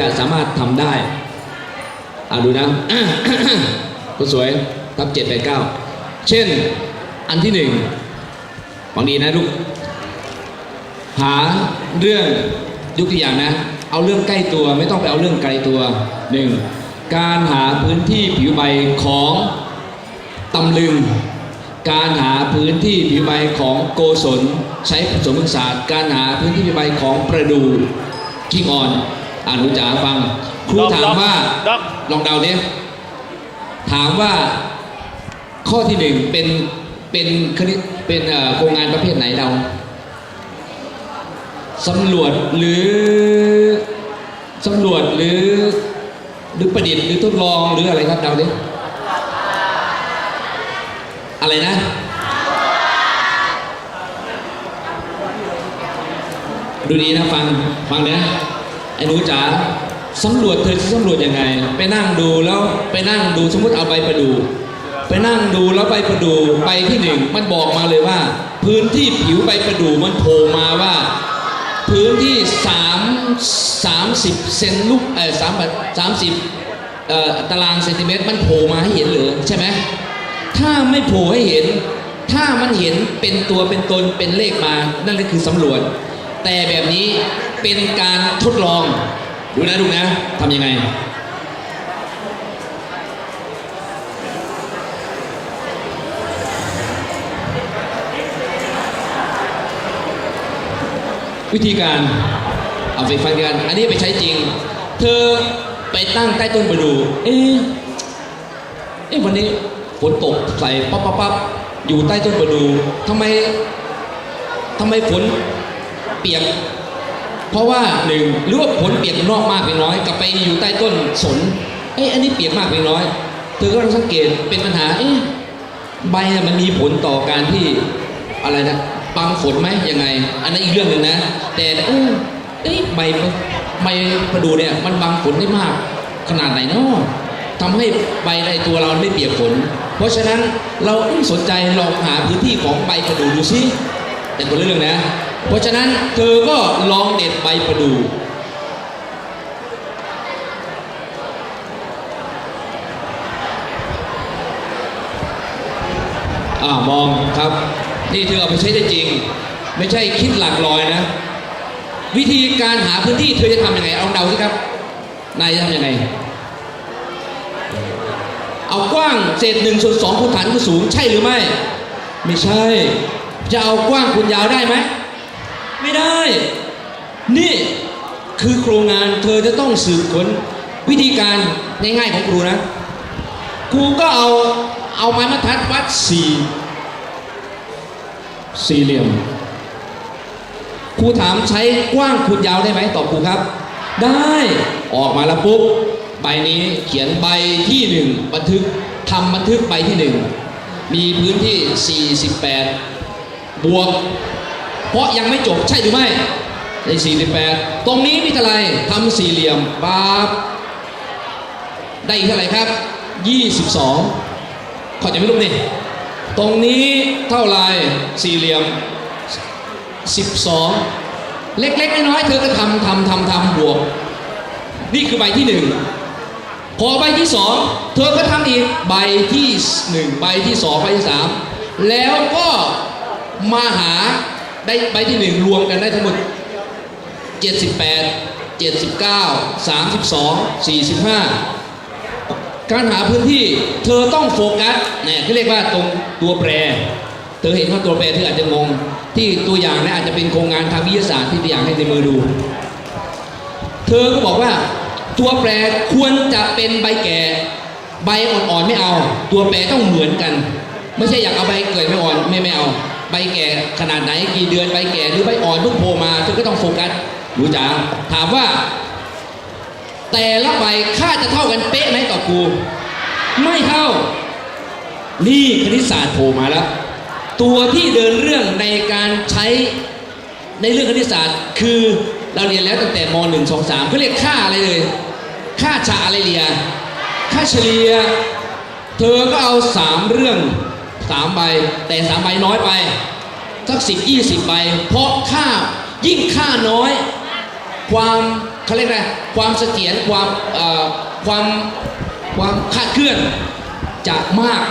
จะสามารถทำได้อ่าดูนะคุณสวยทับเจ็ดแปดเก้าเช่น อันที่หนึ่งฟังดีนะลูก หาเรื่องยกตัวอย่างนะ เอาเรื่องใกล้ตัวไม่ต้องไปเอาเรื่องไกลตัวหนึ่งการหาพื้นที่ผิวใบของตำลึง การหาพื้นที่ผิวใบของโกศลใช้ผสมผสานการหาพื้นที่ผิวใบของประดูกิ้งอ่อน อ่านหนูจ๋าฟัง ครูด็อกถามว่าด็อกลองเดาเนี่ยถามว่าข้อที่หนึ่งเป็นเป็นคณิตเป็นเอ่อโครงงานประเภทไหนเดาสำรวจหรือสำรวจหรือหรือประดิษฐ์หรือทดลองหรืออะไรครับเดาดิอะไรนะ ดูดีนะฟังฟังนะ ไอ้หนูจ๋าสำรวจเธอจะสำรวจยังไง ไปนั่งดูแล้วไปนั่งดูสมมติเอาใบประดู ไปนั่งดูแล้วใบประดูใบที่หนึ่งมันบอกมาเลยว่า พื้นที่ผิวใบประดูมันโผล่มาว่า พื้นที่3 30เซนลูกเออสามสามสิบตารางเซนติเมตรมันโผล่มาให้เห็นเหรือใช่ไหมถ้าไม่โผล่ให้เห็น ถ้ามันเห็นเป็นตัวเป็นตนเป็นเลขมา นั่นก็คือสำรวจ แต่แบบนี้ เป็นการทดลอง ดูนะดูนะทำยังไง วิธีการเอาไปฟังกันอันนี้ไปใช้จริง เธอไปตั้งใต้ต้นประดู เอ๊ะเอ๊ะวันนี้ฝนตกใส่ปั๊บปั๊บปั๊บอยู่ใต้ต้นประดูทำไมทำไมฝนเปียก เพราะว่าหนึ่งหรือว่าฝนเปียกนอกมากเพียงน้อยกลับไปอยู่ใต้ต้นสนเอ๊ะอันนี้เปียกมากเพียงน้อยเธอก็ต้องสังเกตเป็นปัญหาเอ๊ะใบมันมีผลต่อการที่อะไรนะบังฝนไหมยังไง อันนั้นอีกเรื่องหนึ่งนะ แต่เออเอ๊ะใบใบประดูเนี่ยมันบังฝนได้มาก ขนาดไหนเนาะทำให้ใบในตัวเราไม่เปียกฝน เพราะฉะนั้นเราต้องสนใจลองหาพื้นที่ของใบประดูดูสิแต่คนละเรื่องนะ เพราะฉะนั้นเธอก็ลองเด็ดใบประดูอ่ามองครับ นี่เธอเอาไปใช้ได้จริง ไม่ใช่คิดหลักลอยนะ วิธีการหาพื้นที่เธอจะทำยังไงเอาเดาสิครับ นายจะทำยังไง เอากว้างเศษหนึ่งส่วนสองคูณฐานคูณสูงใช่หรือไม่ ไม่ใช่ จะเอากว้างคูณยาวได้ไหม ไม่ได้ นี่คือโครงงานเธอจะต้องสืบค้นวิธีการง่ายๆของครูนะ ครูก็เอาเอาไม้บรรทัดวัดสี่สี่เหลี่ยม ครูถามใช้กว้างคูณยาวได้ไหมตอบครูครับ ได้ออกมาแล้วปุ๊บใบนี้เขียนใบที่หนึ่งบันทึกทำบันทึกใบที่หนึ่งมีพื้นที่ 48 บวก เพราะยังไม่จบใช่หรือไม่ใน48 ตรงนี้มีเท่าไรทำสี่เหลี่ยมปั๊บได้อีกเท่าไรครับ 22 ขอจะไม่รู้นี่ตรงนี้เท่าไรสี่เหลี่ยม 12 เล็กๆน้อยๆเธอก็ทำทำทำทำบวก นี่คือใบที่หนึ่งพอใบที่สองเธอก็ทำอีกใบที่หนึ่งใบที่สองใบที่สามแล้วก็มาหา ได้ใบที่หนึ่งรวมกันได้ทั้งหมด 78 79 32 45 การหาพื้นที่เธอต้องโฟกัสเนี่ยที่เรียกว่าตรงตัวแปร เธอเห็นว่าตัวแปรเธออาจจะงง ที่ตัวอย่างนะอาจจะเป็นโครงงานทางวิทยาศาสตร์ที่ตัวอย่างให้ในมือดู เธอก็บอกว่าตัวแปรควรจะเป็นใบแก่ ใบอ่อนๆไม่เอา ตัวแปรต้องเหมือนกัน ไม่ใช่อยากเอาใบเกิดไม่อ่อนไม่ไม่เอา ใบแก่ขนาดไหนกี่เดือนใบแก่หรือใบอ่อนเพิ่งโผล่มาเธอก็ต้องโฟกัสรู้จ๋าถามว่า แต่ละใบค่าจะเท่ากันเป๊ะไหมต่อครูไม่เท่า นี่คณิตศาสตร์โผล่มาแล้ว ตัวที่เดินเรื่องในการใช้ในเรื่องคณิตศาสตร์ คือเราเรียนแล้วตั้งแต่ม .1 2 3เขาเรียกค่าอะไรเลยค่าฉะอะไรเลียค่าเฉลี่ย เธอก็เอา 3 เรื่อง 3ใบ แต่3ใบน้อยไปสัก10 20ใบ เพราะค่ายิ่งค่าน้อย ความเขาเรียกอะไรความเสถียรความความความคาดเคลื่อนจะมาก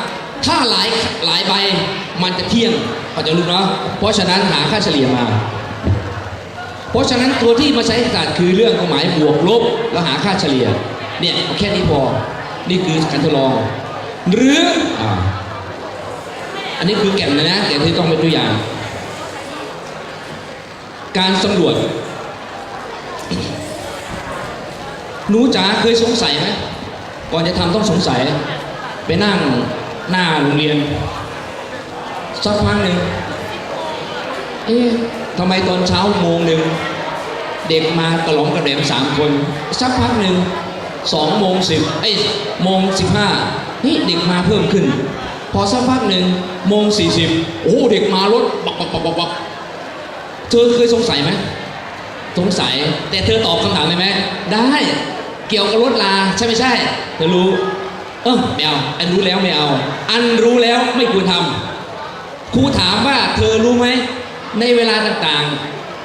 ถ้าหลายหลายใบมันจะเที่ยงเขาจะรู้เนาะเพราะฉะนั้นหาค่าเฉลี่ยมา เพราะฉะนั้นตัวที่มาใช้ศาสตร์คือเรื่องของหมายบวกลบแล้วหาค่าเฉลี่ยเนี่ยแค่นี้พอนี่คือการทดลอง หรืออ อันนี้คือแก่นเลยนะแก่นที่ต้องเป็นตัวอย่าง การสำรวจ หนูจ๋าเคยสงสัยไหมก่อนจะทำต้องสงสัย ไปนั่งหน้าโรงเรียน สักพักหนึ่งเอ๊ะทำไมตอนเช้าโมงหนึ่งเด็กมากระหลงกระแดมสามคน สักพักหนึ่งสองโมงสิบเอ้ยโมงสิบห้านี่เด็กมาเพิ่มขึ้น พอสักพักหนึ่งโมงสี่สิบโอ้เด็กมารถบักบักบักบักบักเธอเคยสงสัยไหมสงสัย แต่เธอตอบคำถามได้ไหมได้เกี่ยวกับรถลาใช่ไม่ใช่ เธอรู้ เออไม่เอาอันรู้แล้วไม่เอา อันรู้แล้วไม่ควรทำครูถามว่าเธอรู้ไหมในเวลาต่าง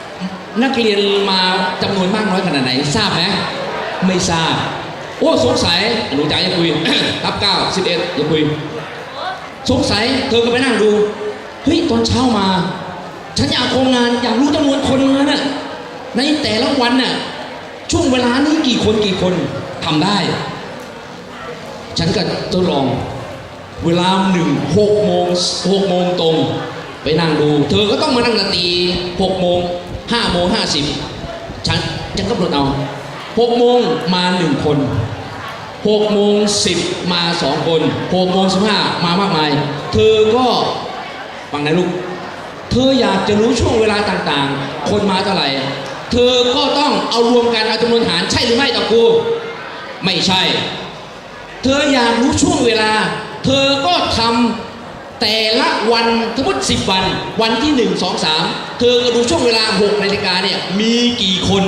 ๆ นักเรียนมาจำนวนมากน้อยขนาดไหน ทราบไหมไม่ทราบ โอ้สงสัยหนูจ๋าอย่าคุยทับเก้าสิบเอ็ดอย่าคุย สงสัยเธอก็ไปนั่งดู เฮ้ย ตอนเช้ามา ฉันอยากโครงงานอยากรู้จำนวนคนมาน่ะในแต่ละวันน่ะช่วงเวลานี้กี่คนกี่คนทำได้ ฉันก็ทดลอง เวลาหนึ่งหกโมงหกโมงตรง ไปนั่งดู เธอก็ต้องมานั่งนาตีหกโมงห้าโมงห้าสิบฉันฉันก็บดเอาหกโมงมาหนึ่งคน หกโมงสิบมาสองคนหกโมงสิบห้ามามากมาย เธอก็ฟังนะลูก เธออยากจะรู้ช่วงเวลาต่างๆ คนมาเท่าไหร่ เธอก็ต้องเอารวมกันเอาจำนวนหารใช่หรือไม่ต่อกู ไม่ใช่ เธออยากรู้ช่วงเวลา เธอก็ทำแต่ละวันสมมติสิบวัน วันที่หนึ่งสองสามเธอก็ดูช่วงเวลาหกนาฬิกาเนี่ยมีกี่คน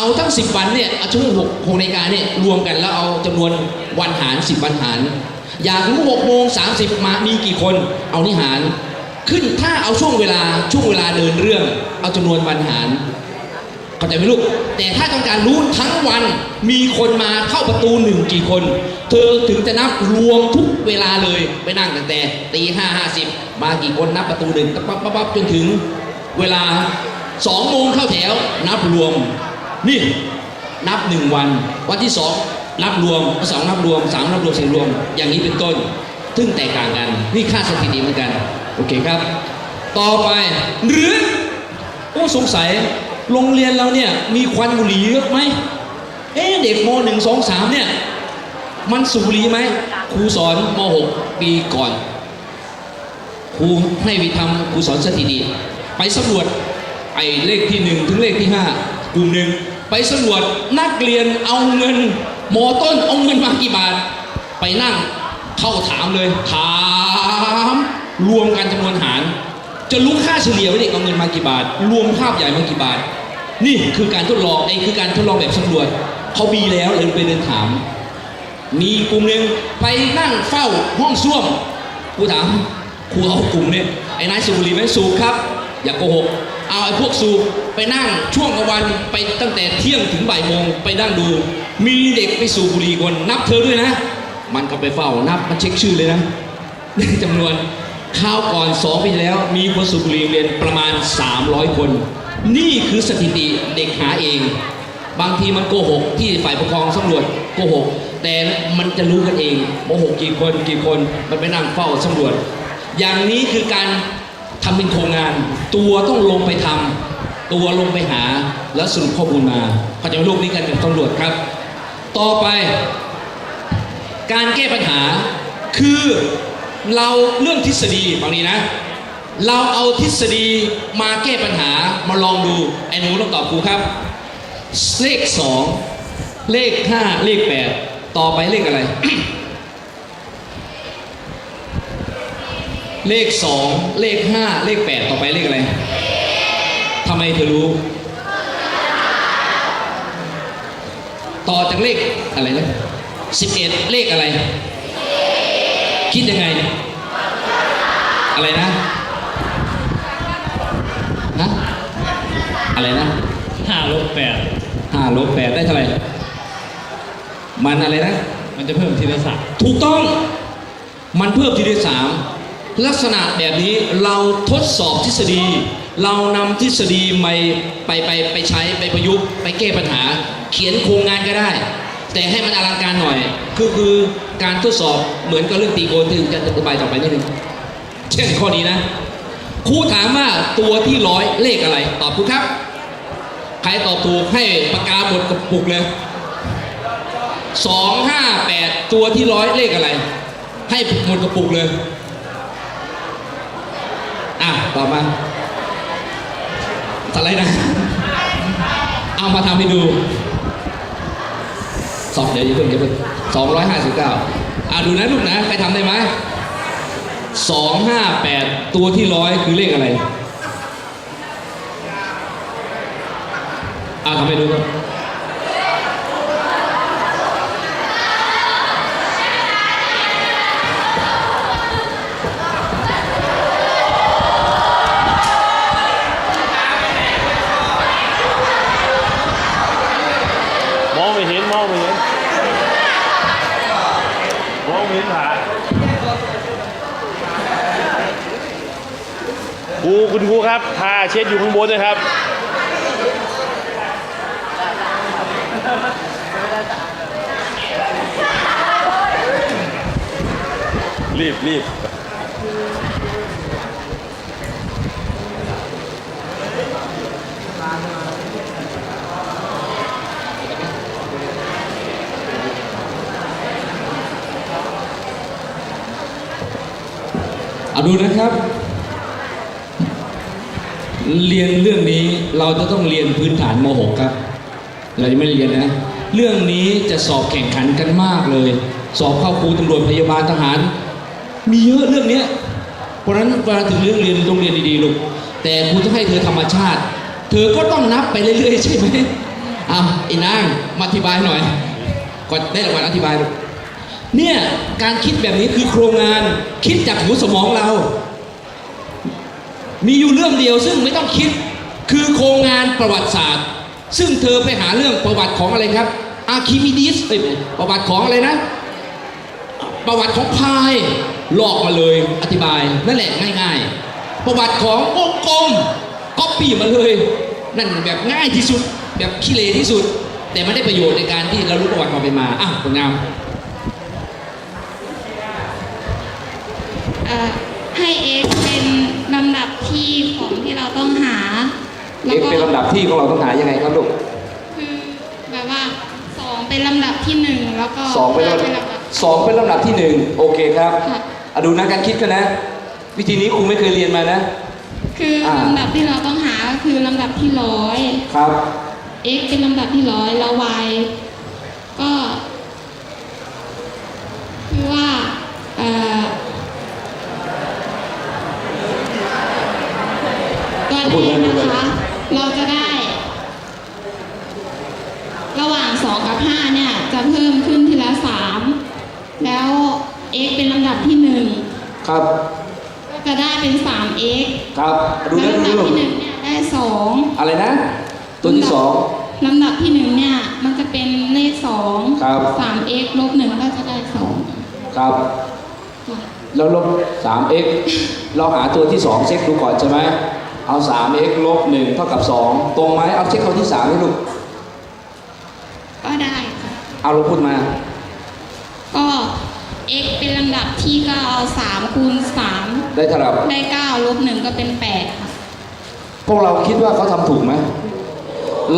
เอาทั้งสิบวันเนี่ยเอาช่วงหกหกนาฬิกาเนี่ยรวมกันแล้วเอาจำนวนวันหารสิบวันหาร อยากรู้หกโมงสามสิบมามีกี่คนเอานี่หาร ขึ้นถ้าเอาช่วงเวลาช่วงเวลาเดินเรื่อง เอาจำนวนวันหารเข้าใจไหมลูก แต่ถ้าต้องการรู้ทั้งวันมีคนมาเข้าประตูหนึ่งกี่คน เธอถึงจะนับรวมทุกเวลาเลยไปนั่งตั้งแต่ตีห้าห้าสิบมากี่คนนับประตูหนึ่งปั๊บปั๊บจนถึงเวลาสองโมงเข้าแถวนับรวม นี่นับหนึ่งวัน วันที่สองนับรวมสองนับรวมสามนับรวมสี่รวม อย่างนี้เป็นต้น ซึ่งแตกต่างกัน นี่ค่าสถิติเหมือนกัน โอเคครับ ต่อไปหรือโอ้สงสัยโรงเรียนเราเนี่ยมีควันบุหรี่เยอะไหมเอ๊เด็กมหนึ่งสองสามเนี่ยมันสูบบุหรี่ไหมครูสอนมหกปีก่อนครูให้วิทำครูสอนสถิติ ไปสำรวจไอ้เลขที่หนึ่งถึงเลขที่ห้ากลุ่มหนึ่ง ไปสำรวจนักเรียนเอาเงินมอต้นเอาเงินมากี่บาท ไปนั่งเข้าถามเลย ถาม รวมกันจำนวนหาร จะรู้ค่าเฉลี่ยว่าเด็กเอาเงินมากี่บาท รวมภาพใหญ่มากี่บาท นี่คือการทดลองไอ้คือการทดลองแบบสำรวจเขามีแล้วเลยไปเดินถาม มีกลุ่มหนึ่งไปนั่งเฝ้าห้องส้วมครูถามครูเอากลุ่มเนี่ยไอ้นายสูบบุหรี่ไหมสูบครับ อย่าโกหกเอาไอ้พวกสูบ ไปนั่งช่วงกลางวันไปตั้งแต่เที่ยงถึงบ่ายโมงไปนั่งดู มีเด็กไปสูบบุหรี่คนนับเธอด้วยนะ มันก็ไปเฝ้านับมันเช็คชื่อเลยนะจำนวนข้าวก่อนสองปีแล้ว มีคนสูบบุหรี่เรียนประมาณ 300 คน นี่คือสถิติเด็กหาเอง บางทีมันโกหกที่ฝ่ายปกครองสำรวจโกหกแต่มันจะรู้กันเองโกหกกี่คนกี่คนมันไปนั่งเฝ้าสำรวจ อย่างนี้คือการทำเป็นโครงงาน ตัวต้องลงไปทำ ตัวลงไปหาแล้วสรุปข้อมูลมาเข้าจไหมลูกนี้การเป็นตำรวจครับ ต่อไป การแก้ปัญหาคือเราเรื่องทฤษฎีฟังนี้นะ เราเอาทฤษฎีมาแก้ปัญหามาลองดู ไอ้หนูต้องตอบครูครับ เลขสองเลขห้าเลขแปดต่อไปเลขอะไร เลขสองเลขห้าเลขแปดต่อไปเลขอะไร ไมเธอรู้ ต่อจากเลขอะไรนะสิบเอ็ดเลขอะไร คิดยังไง อะไรนะฮะอะไรนะห้าลบแปดห้าลบแปดได้เท่าไหร่ มันอะไรนะ มันจะเพิ่มทีละสามถูกต้อง มันเพิ่มทีเดียวสามลักษณะแบบนี้เราทดสอบทฤษฎี เรานำทฤษฎีไปไปไปไปใช้ไปประยุกต์ไปแก้ปัญหา เขียนโครงงานก็ได้ แต่ให้มันอลังการหน่อย คือคือการทดสอบเหมือนกับเรื่องตีโกนที่จะอธิบายต่อไปนิดนึงเช่นข้อนี้นะครูถามว่าตัวที่ร้อยเลขอะไร ตอบครูครับ ใครตอบถูกให้ปากกาหมดกระปุกเลยสองห้าแปดตัวที่ร้อยเลขอะไร ให้หมดกระปุกเลย อะ ต่อมา อะไรนะ เอามาทำให้ดูสองเดี๋ยวอย่าเพิ่งอย่าเพิ่งสองร้อยห้าสิบเก้าอะดูนะลูกนะใครทำได้ไหมสองห้าแปดตัวที่ร้อยคือเลขอะไร อะทำให้ดูครับ มองไม่เห็นมองไม่เห็นมองไม่เห็นผาครูคุณครูครับพาเช็ดอยู่ข้างบนนะครับรีบรีบ เอาดูนะครับ เรียนเรื่องนี้เราจะต้องเรียนพื้นฐานม .6 ครับ เราจะไม่เรียนนะ เรื่องนี้จะสอบแข่งขันกันมากเลย สอบเข้าครูตำรวจพยาบาลทหาร มีเยอะเรื่องเนี้ยเพราะนั้นเวลาถึงเรื่องเรียนต้องเรียนดีๆลูกแต่ครูจะให้เธอธรรมชาติ เธอก็ต้องนับไปเรื่อยๆใช่ไหมอ้าวไอ้นางมาอธิบายหน่อยก่อนได้รางวัลอธิบายลูก เนี่ยการคิดแบบนี้คือโครงงานคิดจากหัวสมองเรา มีอยู่เรื่องเดียวซึ่งไม่ต้องคิดคือโครงงานประวัติศาสตร์ ซึ่งเธอไปหาเรื่องประวัติของอะไรครับอาร์คิมิดีสเอ้ยประวัติของอะไรนะ ประวัติของพายหลอกมาเลยอธิบายนั่นแหละง่าย ๆ ประวัติขององกรมก็ปีมาเลย นั่นแบบง่ายที่สุด แบบขี้เลที่สุด แต่ไม่ได้ประโยชน์ในการที่เรารู้ประวัติความเป็นมาอะผลงาน ให้ x เป็นลำดับที่ของที่เราต้องหาแล้วเอ็กก็เป็นลำดับที่ของเราต้องหายังไงครับลูก คือแบบว่าสองเป็นลำดับที่หนึ่งแล้วก็สองเป็นห้าลำเป็นดับลำดับสองเป็นลำดับที่หนึ่งโอเคครับค่ะอะดูนะการคิดกันนะ วิธีนี้ครูไม่เคยเรียนมานะ คืออา ลำดับที่เราต้องหาก็คือลำดับที่ร้อย ครับ x เป็นลำดับที่ร้อยแล้ว y ก็ คือว่าเอ่อตัวนี้นะคะ เราจะได้ ระหว่าง 2 กับ 5 เนี่ย จะเพิ่มขึ้นทีละ 3 แล้ว x เป็นลำดับที่ ครับ 1 ก็จะได้เป็น 3x ครับอะดูแล้วนะดูลำดับดูที่1เนี่ยได้2อะไรนะ ตัวที่สอง ลำดับที่หนึ่งเนี่ยมันจะเป็นเลขสองครับ สาม x ลบหนึ่งก็จะได้สองครับค่ะแล้วลบ 3x เราหาตัวที่ 2 เช็คดูก่อนใช่ไหม เอา 3x ลบ1เท่ากับ 2 ตรงไหม เอาเช็คเขาที่3ให้ลูก ก็ได้ค่ะเอาเราพูดมา ก็ x เป็นลำดับที่ก็เอาสามคูณสาม ได้เท่าไหร่ได้เก้าลบหนึ่งก็เป็นแปดค่ะพวกเราคิดว่าเขาทำถูกไหม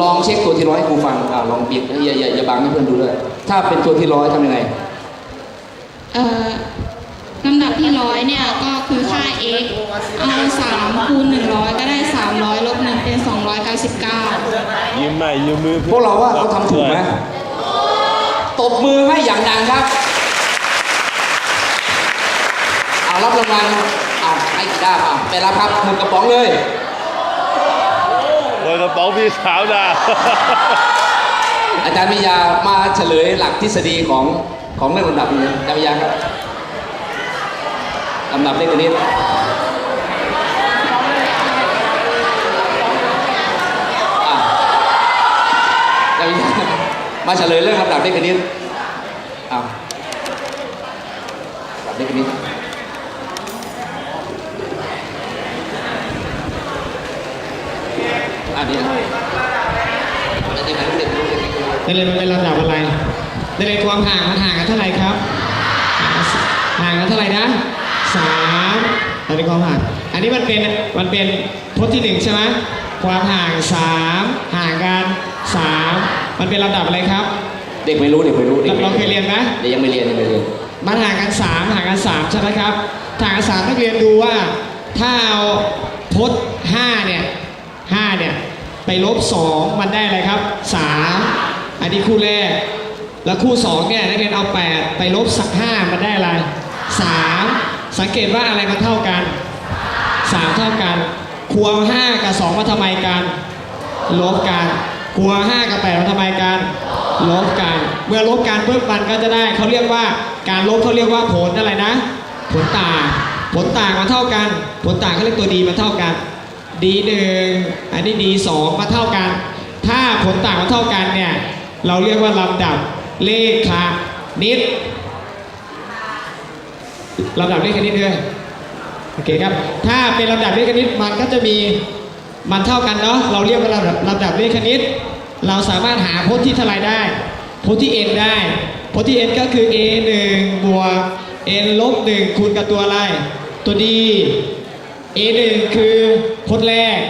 ลองเช็คตัวที่ร้อยให้ครูฟังอ่าลองเบียดอย่าอย่าอย่าบังให้เพื่อนดูด้วยถ้าเป็นตัวที่ร้อยทำยังไง เอ่อลำดับที่ร้อยเนี่ยก็คือค่า x เอาสามคูณหนึ่งร้อยก็ได้สามร้อยลบหนึ่งเป็นสองร้อยเก้าสิบเก้ายืมไม่ยืมมือพวกเราว่าเขาทำถูกไหมตบมือให้อย่างดังครับ เอารับรางวัลเอาให้กีตาร์เอาไปรับครับหมดกระป๋องเลยเปิดกระเป๋าพี่สาวดาอาจารย์มิยามาเฉลยหลักทฤษฎีของของเรื่องลำดับนี้อาจารย์มิยาครับลำดับเลขตัวนี้อะอาจารย์มิมาเฉลยเรื่องลำดับเลขคณิตเอาลำดับเลขคณิตอะเดี๋ยวจะได้ไหมลูกเด็กลูกเด็ก นักเรียนมันเป็นลำดับอะไรนักเรียนความห่างมันห่างกันเท่าไหร่ครับห่างกันเท่าไหร่นะสามนักเรียนความห่าง อันนี้มันเป็นมันเป็นพจน์ที่หนึ่งใช่ไหมความห่างสามห่างกันสามมันเป็นลำดับอะไรครับ เด็กไม่รู้เด็กไม่รู้ด็กไม่เราเคยเรียนไหมเด็กยังไม่เรียนยังไม่เรียนมันห่างกันสามห่างกันสามใช่ไหมครับห่างกันสามนักเรียนดูว่าถ้าเอาพจน์ห้าเนี่ยห้าเนี่ย ไปลบสองมันได้อะไรครับสามอันนี้คู่แรก แล้วคู่สองเนี่ยนักเรียนเอาแปดไปลบสักห้ามันได้อะไรสามสังเกตว่าอะไรมันเท่ากันสามเท่ากันครัวห้ากับสองมาทำไมกัน ลบกันครัวห้ากับแปดมาทำไมกัน ลบกัน เมื่อลบกันปุ๊บมันก็จะได้เขาเรียกว่าการลบเขาเรียกว่าผลอะไรนะ ผลต่าง ผลต่างมันเท่ากัน ผลต่างเขาเรียกตัวดีมันเท่ากัน ดีหนึ่งอันนี้ดีสองมาเท่ากัน ถ้าผลต่างมาเท่ากันเนี่ยเราเรียกว่าลำดับเลขคณิตลำดับเลขคณิตด้วยโอเคครับ ถ้าเป็นลำดับเลขคณิตมันก็จะมีมันเท่ากันเนาะเราเรียกว่าลำดับลำดับเลขคณิต เราสามารถหาพจน์ที่เท่าไรได้พจน์ที่ n ได้พจน์ที่ n ก็คือ a 1บวก n ลบ1คูณกับตัวอะไร ตัว d A1 คือพจน์แรก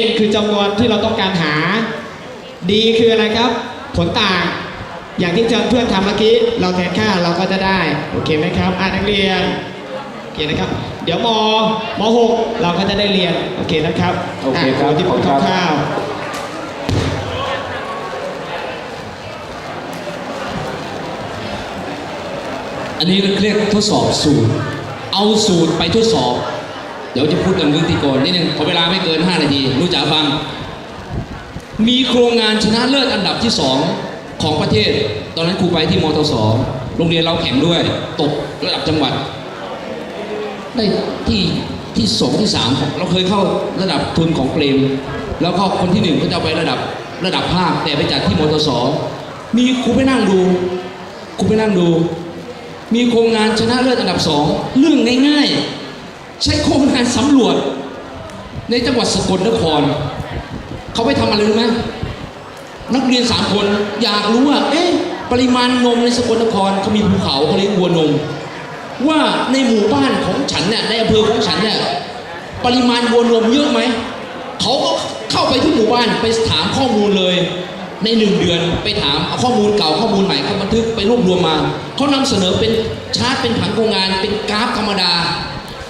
N คือจำนวนที่เราต้องการหา D คืออะไรครับ ผลต่าง อย่างที่เพื่อนทำเมื่อกี้ เราแทนค่าเราก็จะได้ โอเคไหมครับอ่านักเรียน โอเคนะครับ เดี๋ยวมม6เราก็จะได้เรียน โอเคนะครับโอเคครับที่ผมคร่าวอันนี้เรียกทดสอบสูตร เอาสูตรไปทดสอบ เดี๋ยวจะพูดกันเรื่องที่ก่อนนิดนึงขอเวลาไม่เกิน 5 นาที รู้จักฟัง มีโครงงานชนะเลิศอันดับที่ 2 ของประเทศ ตอนนั้นครูไปที่มทสโรงเรียนเราแข่งด้วย ตกระดับจังหวัด ได้ที่ที่สองที่สามเราเคยเข้าระดับทุนของเปรม แล้วก็คนที่หนึ่งก็จะไประดับระดับภาคแต่ไปจัดที่มทสมีครูไปนั่งดูครูไปนั่งดู มีโครงงานชนะเลิศอันดับสองเรื่องง่ายๆ ใช้โครงงานสำรวจ ในจังหวัดสกลนคร เขาไปทำอะไรรู้ไหมนักเรียนสามคนอยากรู้ว่า เอ๊ะปริมาณนมในสกลนครเขามีภูเขาเขาเลี้ยงวัวนม ว่าในหมู่บ้านของฉันเนี่ยในอำเภอของฉันเนี่ยปริมาณวัวนมเยอะไหมเขาก็เข้าไปที่หมู่บ้านไปถามข้อมูลเลย ในหนึ่งเดือนไปถามเอาข้อมูลเก่าข้อมูลใหม่เขาบันทึกไปรวบรวมมาเขานำเสนอเป็นชาร์ตเป็นผังโครงงานเป็นกราฟธรรมดา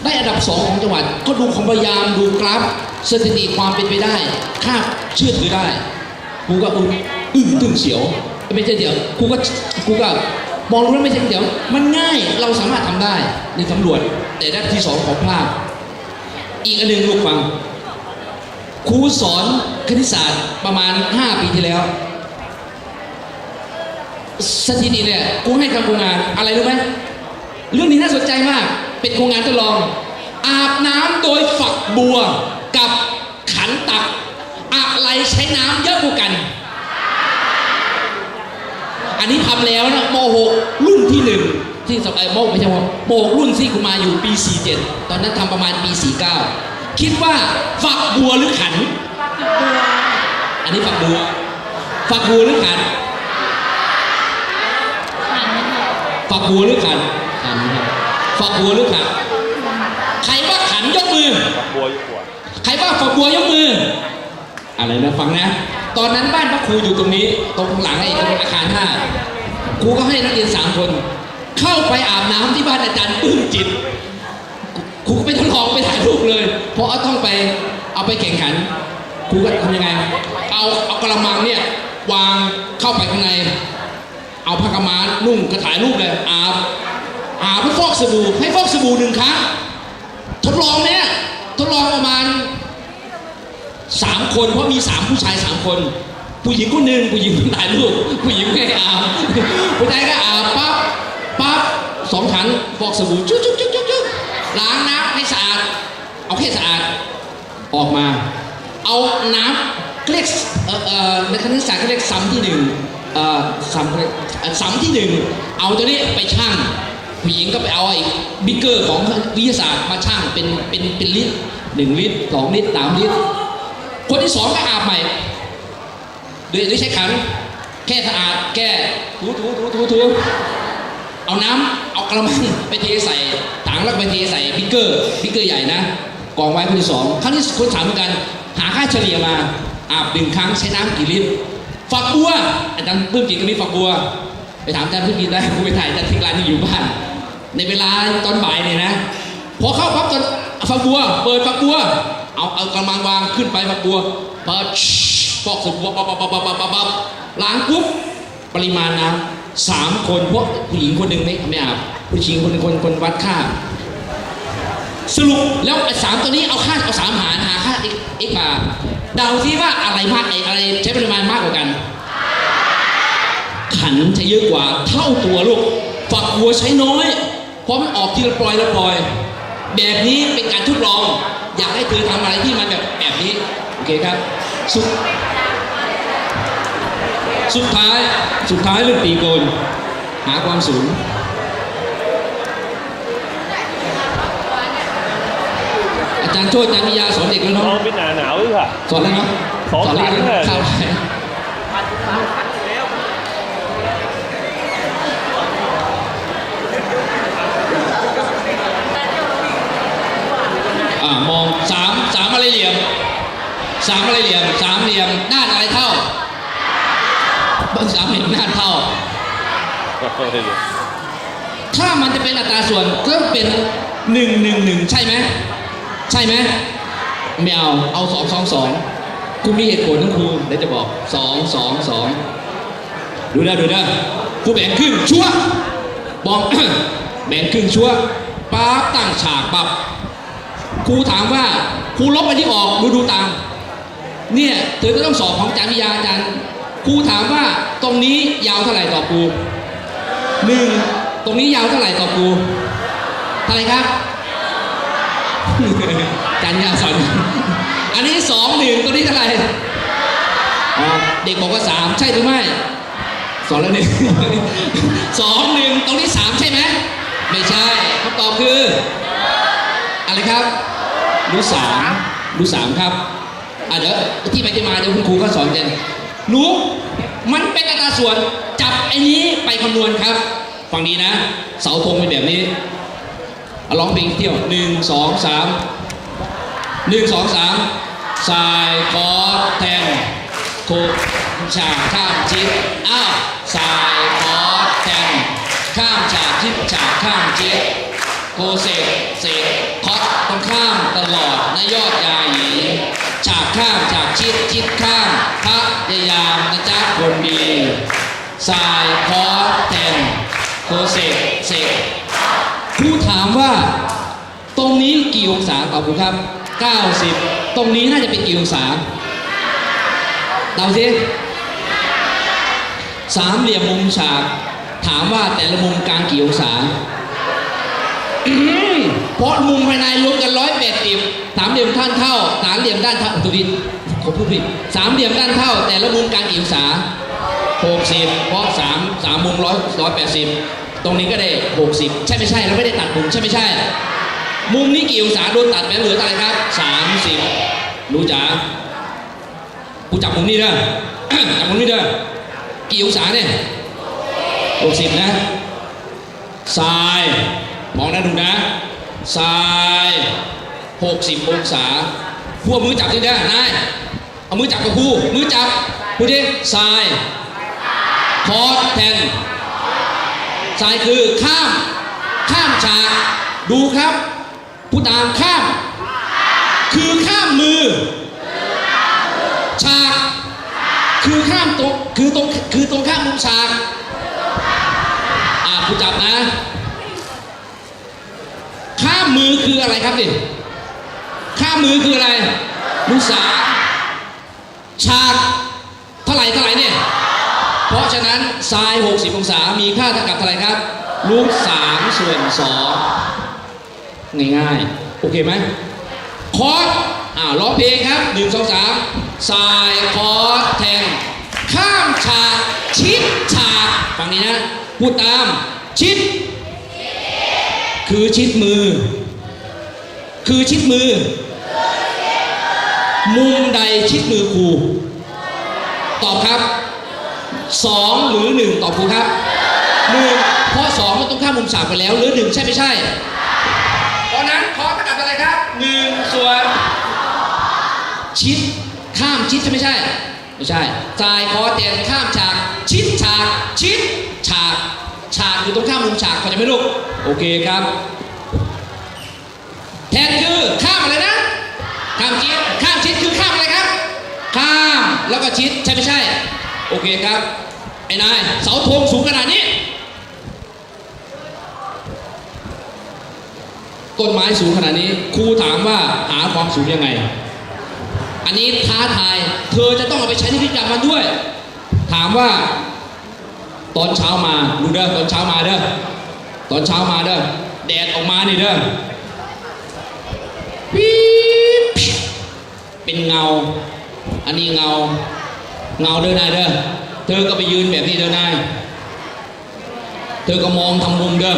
ได้อันดับสองของจังหวัด ก็ดูความพยายามดูกราฟสถิติความเป็นไปได้ ค่าเชื่อถือได้กูก็อึ้งอึ้งตึงเสียวไม่ใช่เดี๋ยวกูก็กูก็มองรู้แล้วไม่ใช่เดี๋ยวมันง่ายเราสามารถทำได้ในสำรวจแต่ด้านที่สองของพลาดอีกอันหนึ่งลูกฟังครูสอนคณิตศาสตร์ประมาณ 5 ปีที่แล้ว สถิติเนี่ยกูให้ทำโครงงานอะไรรู้ไหมเรื่องนี้น่าสนใจมาก เป็นโครงงานทดลอง อาบน้ำโดยฝักบัวกับขันตัก อะไรใช้น้ำเยอะกว่ากัน อันนี้ทำแล้วนะโม .6 รุ่นที่หนึ่งที่สมัยมไม่ใช่มม .6 รุ่นที่กูมาอยู่ปี 47 ตอนนั้นทำประมาณปี 49 คิดว่าฝักบัวหรือขัน อันนี้ฝักบัว ฝักบัวหรือขันฝักบัวหรือขันขันครับ ฝักบัวหรือขันใครว่าขันยกมือฝักบัวยู่หัวใครว่าฝักบัวยกมือ อะไรนะฟังนะ ตอนนั้นบ้านพระครูอยู่ตรงนี้ ตรงหลังไอ้ตรงอาคารห้าครูก็ให้นักเรียนสามคน เข้าไปอาบน้ำที่บ้านอาจารย์ปื้มจิตครูก็ไปทดลองไปถ่ายรูปเลยเพราะเอาต้องไปเอาไปแข่งขันครูก็ทำยังไง เอาเอากระมังเนี่ยวางเข้าไปข้างใน เอาผ้ากมานุ่งกระถ่ายรูปเลยอาบ อาบเพื่อฟอกสบู่ให้ฟอกสบู่หนึ่งครั้งทดลองเนี่ยทดลองประมาณสามคนเพราะมีสามผู้ชายสามคน ผู้หญิงคนหนึ่งผู้หญิงคนถ่ายรูปผู้หญิงไม่อาบผู้ชายก็อาบปั๊บปั๊บสองถังฟอกสบู่จุ๊บจุ๊บจุ๊บจุ๊บจุ๊ล้างน้ำให้สะอาด เอาแค่สะอาดออกมา เอาน้ำเรียกเออเออในคณิตศาสตร์เขาเรียกซ้ำที่หนึ่งเอ่อสามเอ่อสามที่หนึ่งเอาตัวนี้ไปชั่ง ผู้หญิงก็ไปเอาไอ้บิ๊กเกอร์ของวิทยาศาสตร์มาชั่งเป็นเป็นเป็นลิตรหนึ่งลิตรสองลิตรสามลิตร คนที่สองก็อาบใหม่โดยโดยใช้ขันแค่สะอาดแก้ถูถูถูถูถูเอาน้ำเอากระมังไปเทใส่ถังแล้วไปเทใส่บิ๊กเกอร์บิ๊กเกอร์ใหญ่นะกองไว้คนที่สองครั้งที่คนสามเหมือนกัน หาค่าเฉลี่ยมาอาบหนึ่งครั้งใช้น้ำกี่ลิตรฝักบัวอาจารย์เพิ่มกินก็มีฝักบัว ไปถามอาจารย์เพิ่มกินได้กูไปถ่ายอาจารย์ทิ้งร้านที่อยู่บ้าน ในเวลาตอนบ่ายเนี่ยนะ พอเข้าปั๊บตอนฝักบัว เปิดฝักบัว เอาเอากระมังวางขึ้นไปฝักบัวเปิดฟอกสบู่ปั๊บปั๊บปั๊บปั๊บปั๊บปับล้างปุ๊บปริมาณน้ำสามคนพวกผู้หญิงคนหนึ่งไม่ไม่อาบผู้หญิงคนคนคนวัดค่าสรุปแล้วไอ้สามตัวนี้เอาค่าเอาสามหารหาค่าเอ็กมาเดาซิว่าอะไรมากไอ้อะไรใช้ปริมาณมากกว่ากัน ขันใช้เยอะกว่าเท่าตัวลูกฝักบัวใช้น้อย เพราะมันออกทีละปล่อยละปล่อย แบบนี้เป็นการทดลอง อยากให้เธอทำอะไรที่มันแบบแบบนี้ โอเคครับ สุดสุดท้ายสุดท้ายเรื่องตีโกนหาความสูงอาจารย์โชติอาจารย์วิยาสอนเด็กแล้วน้เนาะองเป็นหนาหนาวหรือเปล่าสอนแล้วเนาะสอนแล้วหลังเนาะเลยเข้าไป อ่ามองสามสามอะไรเหลี่ยมสามอะไรเหลี่ยมสามเหลี่ยมด้านอะไรเท่าบางสามเหลี่ยมด้านเท่า ถ้ามันจะเป็นอัตราส่วนก็เป็นหนึ่งหนึ่งหนึ่งใช่ไหมใช่ไหมไม่เอาเอาสองสองสองครูมีเหตุผลทั้งครูเดี๋ยวจะบอกสองสองสองดูนะดูนะครูแบ่งครึ่งชั่วบอกแบ่งครึ่งชั่วป๊าบตั้งฉากปับ ครูถามว่าครูลบไปที่ออกดูดูตาม เนี่ยเธอจะต้องสอบของอาจารย์วิทยาอาจารย์ครูถามว่าตรงนี้ยาวเท่าไหร่ต่อครูหนึ่งตรงนี้ยาวเท่าไหร่ต่อครูเท่าไหร่ครับจันยาสอนอันนี้สองหนึ่งตรงนี้เท่าไหร่เด็กบอกว่าสามใช่หรือไม่สอนแล้วหนึ่งสองหนึ่งตรงนี้สามใช่ไหมไม่ใช่คำตอบคือ อะไรครับ รู้สามรู้สามครับอะเดี๋ยวที่ไปที่มาเดี๋ยวคุณครูก็สอนกันหนูมันเป็นอัตราส่วนจับไอ้นี้ไปคำนวณครับฝั่งนี้นะ เสาธงเป็นแบบนี้เอาร้องเพลงเที่ยวหนึ่งสองสามหนึ่งสองสามสายคอร์ดแทงโคฉากข้ามชิดอ้าวสายคอร์ดแทงข้ามฉากชิดฉากข้ามชิด โกเสกเสกคอสต้องข้ามตลอดนยอดยาหยีฉากข้ามฉากชิดชิดข้ามพระยายามนะจ๊ะคนดีสายคอสแทนโกเสกเสกครูถามว่า ตรงนี้กี่องศาตอบครูครับ 90 ตรงนี้น่าจะเป็นกี่องศาเดาสิสามเหลี่ยมมุมฉาก ถามว่าแต่ละมุมกลางกี่องศา เพราะมุมภายในรวมกันร้อยแปดสิบสามเหลี่ยมด้านเท่าสามเหลี่ยมด้านเท่าตัวนี้ผมพูดผิดสามเหลี่ยมด้านเท่า แต่ละมุมกางกี่องศาหกสิบเพราะสามสามมุมร้อยร้อยแปดสิบตรงนี้ก็ได้หกสิบใช่ไม่ใช่เราไม่ได้ตัดมุมใช่ไม่ใช่ มุมนี้กี่องศาโดนตัดไปเหลือเท่าไรครับสามสิบรู้จ๋ากูจับมุมนี้เด้อจับมุมนี้เด้อกี่องศาเนี่ยหกสิบนะซ้าย มองนะดูนะซ้าย60องศาพวกมือจับที่ได้นายเอามือจับกับครูมือจับพูดดิซ้ายคอร์สแทนซ้ายคือข้าม ข้ามฉากดูครับ ผู้ตามข้าม คือข้ามมือฉากคือข้ามตรงคือตรงคือตรงข้ามมุมฉากอ่าผู้จับนะ ข้ามมือคืออะไรครับดิข้ามมือคืออะไรลูกสาฉากเท่าไหร่เท่าไหร่เนี่ย เพราะฉะนั้นทราย 60 องศา มีค่าเท่ากับเท่าไหร่ครับ รูทสามส่วนสองง่ายๆ โอเคไหมคอร์สอ่าร้องเพลงครับหนึ่งสองสามทรายคอร์สแทง ข้ามฉาก ชิดฟังนี้นะ พูดตาม ชิด คือชิดมือ คือชิดมือ มุมใดชิดมือครู ตอบครับสองหรือหนึ่งตอบครูครับหนึ่งเพราะสองมันต้องข้ามมุมฉากไปแล้ว หรือหนึ่งใช่ไม่ใช่ เพราะนั้นขอประกาศอะไรครับหนึ่งส่วนชิดข้ามชิดใช่ไม่ใช่ ไม่ใช่ทรายคอเตียนข้ามฉาก ชิดฉาก ชิดฉาก ฉากอยู่ตรงข้ามมุมฉากเข้าใจไหมลูก โอเคครับ แทนคือข้ามอะไรนะ ข้ามชิดข้ามชิดคือข้ามอะไรครับ ข้ามแล้วก็ชิดใช่ไม่ใช่ โอเคครับ ไอ้นายเสาธงสูงขนาดนี้ ต้นไม้สูงขนาดนี้ ครูถามว่าหาความสูงยังไง อันนี้ท้าทาย เธอจะต้องเอาไปใช้ในพิธีกรรมมันด้วย ถามว่า ตอนเช้ามาดูเด้อตอนเช้ามาเด้อ ตอนเช้ามาเด้อแดดออกมานี่เด้อปี๊บเป็นเงา อันนี้เงา เงาเด้อนายเด้อเธอก็ไปยืนแบบนี้เด้อนายเธอก็มองทำมุมเด้อ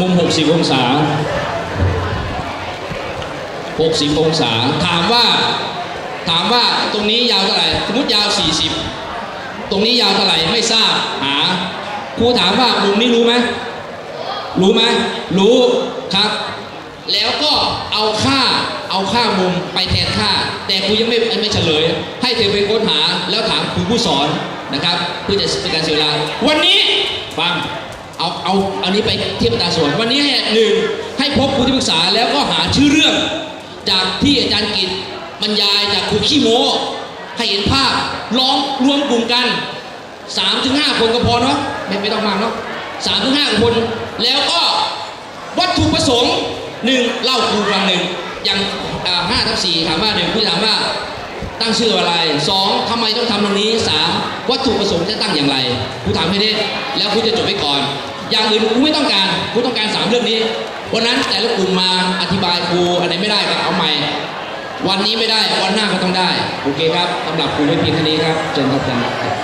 มุม 60 องศา 60 องศา ถามว่า ถามว่าตรงนี้ยาวเท่าไหร่ สมมติยาว 40 ตรงนี้ยาวเท่าไหร่ ไม่ทราบ หา ครูถามว่ามุมนี้รู้ไหม รู้ไหม รู้ครับ แล้วก็เอาค่า เอาค่ามุมไปแทนค่า แต่ครูยังไม่ไม่เฉลย ให้เธอไปค้นหา แล้วถามครูผู้สอนนะครับ เพื่อจะเป็นการเสียเวลา วันนี้ฟังเอาเอาอันนี้ไปเทียบตาส่วน วันนี้ให้หนึ่งให้พบครูที่ปรึกษาแล้วก็หาชื่อเรื่อง จากที่อาจารย์กิจบรรยายจากครูขี้โมให้เห็นภาพลองรวมกลุ่มกันสามถึงห้าคนก็พอเนาะไม่ไม่ต้องมากเนาะสามถึงห้าคน แล้วก็วัตถุประสงค์หนึ่งเล่าครูฟังหนึ่งอย่างห้าทับสี่ถามว่าหนึ่งพี่ถามว่าตั้งชื่ออะไรสองทำไมต้องทำตรงนี้สามวัตถุประสงค์จะตั้งอย่างไรครูถามให้ได้แล้วครูจะจบไปก่อน อย่างอื่นกูไม่ต้องการกูต้องการสามเรื่องนี้วันนั้นแต่ละกลุ่มมาอธิบายกูอันไหนไม่ได้ก็เอาใหม่ วันนี้ไม่ได้วันหน้าก็ต้องได้โอเคครับสำหรับกูไม่เพียงแค่นี้ครับเชิญครับอาจารย์